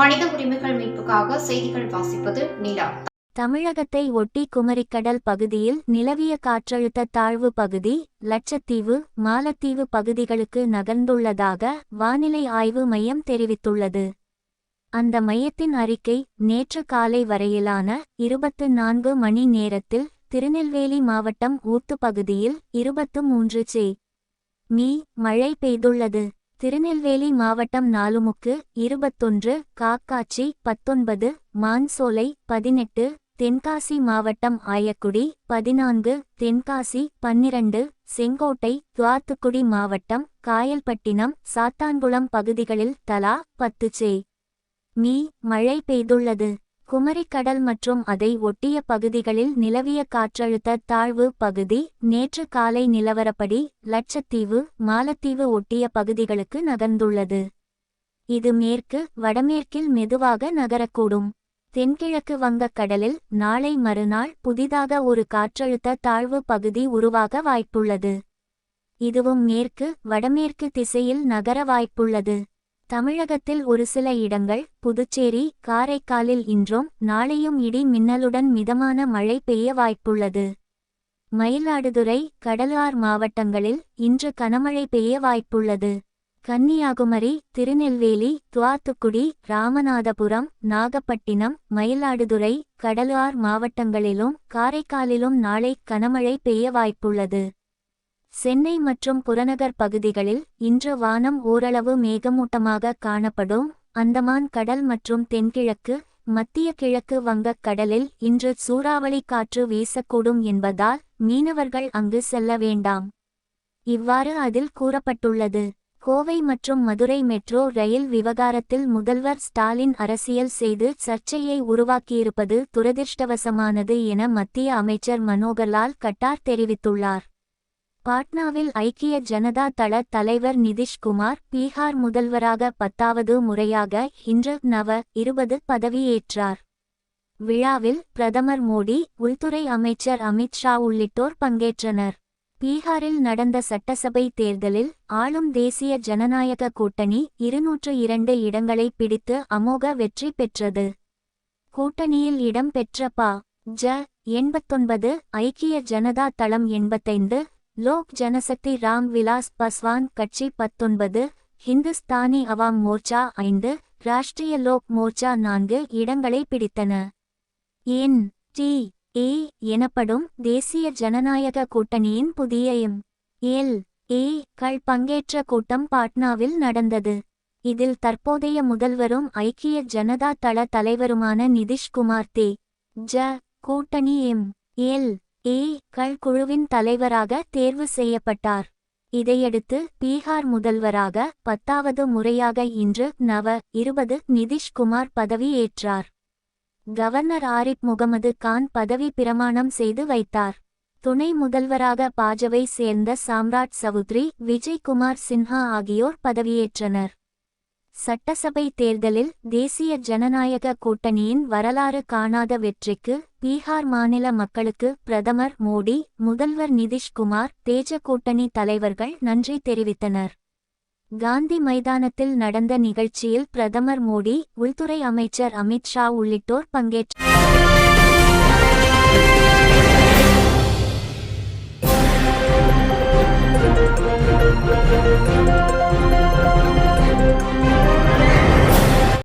மனித உரிமைகள் மீட்புக்காக செய்திகள் வாசிப்பது நிலா. தமிழகத்தை ஒட்டி குமரிக்கடல் பகுதியில் நிலவிய காற்றழுத்த தாழ்வு பகுதி லட்சத்தீவு மாலத்தீவு பகுதிகளுக்கு நகர்ந்துள்ளதாக வானிலை ஆய்வு மையம் தெரிவித்துள்ளது. அந்த மையத்தின் அறிக்கை நேற்று காலை வரையிலான இருபத்து நான்கு மணி நேரத்தில் திருநெல்வேலி மாவட்டம் ஊத்து பகுதியில் இருபத்து மூன்று சே. மீ. மழை பெய்துள்ளது. திருநெல்வேலி மாவட்டம் நாலுமுக்கு இருபத்தொன்று காக்காட்சி பத்தொன்பது மான்சோலை பதினெட்டு தென்காசி மாவட்டம் ஆயக்குடி பதினான்கு தென்காசி பன்னிரண்டு செங்கோட்டை துவாத்துக்குடி மாவட்டம் காயல்பட்டினம் சாத்தான்குளம் பகுதிகளில் தலா பத்து சே மீ மழை பெய்துள்ளது. குமரிக்கடல் மற்றும் அதை ஒட்டிய பகுதிகளில் நிலவிய காற்றழுத்த தாழ்வு பகுதி நேற்று காலை நிலவரப்படி லட்சத்தீவு மாலத்தீவு ஒட்டிய பகுதிகளுக்கு நகர்ந்துள்ளது. இது மேற்கு வடமேற்கில் மெதுவாக நகரக்கூடும். தென்கிழக்கு வங்கக்கடலில் நாளை மறுநாள் புதிதாக ஒரு காற்றழுத்த தாழ்வு பகுதி உருவாக வாய்ப்புள்ளது. இதுவும் மேற்கு வடமேற்கு திசையில் நகர வாய்ப்புள்ளது. தமிழகத்தில் ஒரு சில இடங்கள் புதுச்சேரி காரைக்காலில் இன்றும் நாளையும் இடி மின்னலுடன் மிதமான மழை பெய்ய வாய்ப்புள்ளது. மயிலாடுதுறை கடலார் மாவட்டங்களில் இன்று கனமழை பெய்ய வாய்ப்புள்ளது. கன்னியாகுமரி திருநெல்வேலி துவாத்துக்குடி ராமநாதபுரம் நாகப்பட்டினம் மயிலாடுதுறை கடலார் மாவட்டங்களிலும் காரைக்காலிலும் நாளை கனமழை பெய்ய வாய்ப்புள்ளது. சென்னை மற்றும் புறநகர் பகுதிகளில் இன்று வானம் ஓரளவு மேகமூட்டமாக காணப்படும். அந்தமான் கடல் மற்றும் தென்கிழக்கு மத்திய கிழக்கு வங்கக் கடலில் இன்று சூறாவளி காற்று வீசக்கூடும் என்பதால் மீனவர்கள் அங்கு செல்ல வேண்டாம். இவ்வாறு அதில் கூறப்பட்டுள்ளது. கோவை மற்றும் மதுரை மெட்ரோ ரயில் விவகாரத்தில் முதல்வர் ஸ்டாலின் அரசியல் செய்து சர்ச்சையை உருவாக்கியிருப்பது துரதிர்ஷ்டவசமானது என மத்திய அமைச்சர் மனோகர்லால் கட்டார் தெரிவித்துள்ளார். பாட்னாவில் ஐக்கிய ஜனதா தள தலைவர் நிதிஷ்குமார் பீகார் முதல்வராக பத்தாவது முறையாக இன்று நவ இருபது பதவியேற்றார். விழாவில் பிரதமர் மோடி உள்துறை அமைச்சர் அமித் ஷா உள்ளிட்டோர் பங்கேற்றனர். பீகாரில் நடந்த சட்டசபை தேர்தலில் ஆளும் தேசிய ஜனநாயக கூட்டணி இருநூற்று இரண்டு இடங்களை பிடித்து அமோக வெற்றி பெற்றது. கூட்டணியில் இடம் பெற்ற பா. ஜ. எண்பத்தொன்பது ஐக்கிய ஜனதா தளம் எண்பத்தைந்து லோக் ஜனசக்தி ராம் விலாஸ் பஸ்வான் கட்சி பத்தொன்பது ஹிந்துஸ்தானி அவாம் மோர்ச்சா ஐந்து ராஷ்டிரிய லோக் மோர்ச்சா நான்கு இடங்களை பிடித்தன. என். டி. ஏ. எனப்படும் தேசிய ஜனநாயக கூட்டணியின் புதிய எம். எல். ஏ. கள் பங்கேற்ற கூட்டம் பாட்னாவில் நடந்தது. இதில் தற்போதைய முதல்வரும் ஐக்கிய ஜனதா தள தலைவருமான நிதிஷ்குமார் தே. ஜ. கூட்டணி எம். எல். ஏ. கள் குழுவின் தலைவராக தேர்வு செய்யப்பட்டார். இதையடுத்து பீகார் முதல்வராக பத்தாவது முறையாக இன்று நவ. இருபது நிதிஷ்குமார் பதவியேற்றார் கவர்னர் ஆரிப் முகமது கான் பதவி பிரமாணம் செய்து வைத்தார். துணை முதல்வராக பாஜவை சேர்ந்த சாம்ராட் சவுத்ரி விஜய்குமார் சின்ஹா ஆகியோர் பதவியேற்றனர். சட்டசபை தேர்தலில் தேசிய ஜனநாயக கூட்டணியின் வரலாறு காணாத வெற்றிக்கு பீகார் மாநில மக்களுக்கு பிரதமர் மோடி முதல்வர் நிதிஷ்குமார் தேஜ கூட்டணி தலைவர்கள் நன்றி தெரிவித்தனர். காந்தி மைதானத்தில் நடந்த நிகழ்ச்சியில் பிரதமர் மோடி உள்துறை அமைச்சர் அமித் ஷா உள்ளிட்டோர் பங்கேற்றனர்